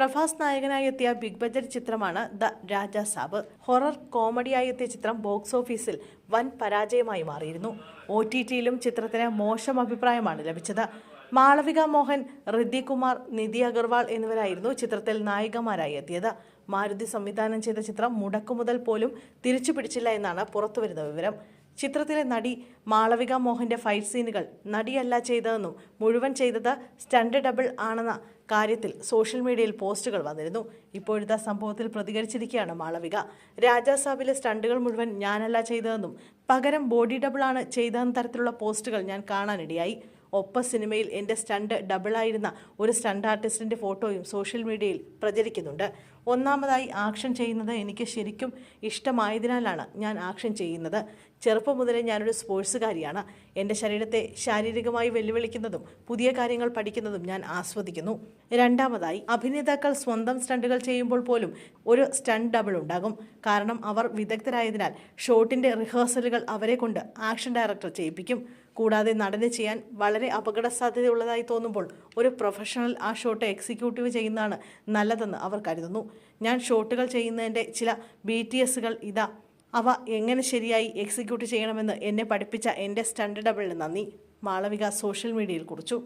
പ്രഭാസ് നായകനായി എത്തിയ big budget ചിത്രമാണ് ദ രാജ സാബ്. ഹൊറർ കോമഡിയായി എത്തിയ ചിത്രം ബോക്സ് ഓഫീസിൽ വൻ പരാജയമായി മാറിയിരുന്നു. ഒ ടി ടിയിലും ചിത്രത്തിന് മോശം അഭിപ്രായമാണ് ലഭിച്ചത്. മാളവിക മോഹൻ റിദ്ധി കുമാർ നിധി അഗർവാൾ എന്നിവരായിരുന്നു ചിത്രത്തിൽ നായികമാരായി എത്തിയത്. മാരുതി സംവിധാനം ചെയ്ത ചിത്രം മുടക്കുമുതൽ പോലും തിരിച്ചു പിടിച്ചില്ല എന്നാണ് പുറത്തുവരുന്ന വിവരം. ചിത്രത്തിലെ നടി മാളവിക മോഹന്റെ ഫൈറ്റ് സീനുകൾ നടിയല്ല ചെയ്തതെന്നും മുഴുവൻ ചെയ്തത് സ്റ്റണ്ട് ഡബിൾ ആണെന്ന കാര്യത്തിൽ സോഷ്യൽ മീഡിയയിൽ പോസ്റ്റുകൾ വന്നിരുന്നു. ഇപ്പോഴത്തെ സംഭവത്തിൽ പ്രതികരിച്ചിരിക്കുകയാണ് മാളവിക. രാജാസാബിലെ സ്റ്റണ്ടുകൾ മുഴുവൻ ഞാനല്ല ചെയ്തതെന്നും പകരം ബോഡി ഡബിൾ ആണ് ചെയ്തതെന്ന തരത്തിലുള്ള പോസ്റ്റുകൾ ഞാൻ കാണാനിടയായി. ഒപ്പ സിനിമയിൽ എന്റെ സ്റ്റണ്ട് ഡബിളായിരുന്ന ഒരു സ്റ്റണ്ട് ആർട്ടിസ്റ്റിന്റെ ഫോട്ടോയും സോഷ്യൽ മീഡിയയിൽ പ്രചരിക്കുന്നുണ്ട്. ഒന്നാമതായി ആക്ഷൻ ചെയ്യുന്നത് എനിക്ക് ശരിക്കും ഇഷ്ടമായതിനാലാണ് ഞാൻ ആക്ഷൻ ചെയ്യുന്നത്. ചെറുപ്പം മുതലേ ഞാനൊരു സ്പോർട്സുകാരിയാണ്. എന്റെ ശരീരത്തെ ശാരീരികമായി വെല്ലുവിളിക്കുന്നതും പുതിയ കാര്യങ്ങൾ പഠിക്കുന്നതും ഞാൻ ആസ്വദിക്കുന്നു. രണ്ടാമതായി അഭിനേതാക്കൾ സ്വന്തം സ്റ്റണ്ടുകൾ ചെയ്യുമ്പോൾ പോലും ഒരു സ്റ്റണ്ട് ഡബിൾ ഉണ്ടാകും. കാരണം അവർ വിദഗ്ധരായതിനാൽ ഷോട്ടിന്റെ റിഹേഴ്സലുകൾ അവരെ കൊണ്ട് ആക്ഷൻ ഡയറക്ടർ ചെയ്യിപ്പിക്കും. കൂടാതെ നടന് ചെയ്യാൻ വളരെ അപകട സാധ്യതയുള്ളതായി തോന്നുമ്പോൾ ഒരു പ്രൊഫഷണൽ ആ ഷോട്ട് എക്സിക്യൂട്ടീവ് ചെയ്യുന്നതാണ് നല്ലതെന്ന് അവർ കരുതുന്നു. ഞാൻ ഷോട്ടുകൾ ചെയ്യുന്നതിന്റെ ചില ബി ടി എസുകൾ ഇതാ. അവ എങ്ങനെ ശരിയായി എക്സിക്യൂട്ട് ചെയ്യണമെന്ന് എന്നെ പഠിപ്പിച്ച എന്റെ സ്റ്റണ്ട് ഡബിളിന് നന്ദി. മാളവിക സോഷ്യൽ മീഡിയയിൽ കുറിച്ചു.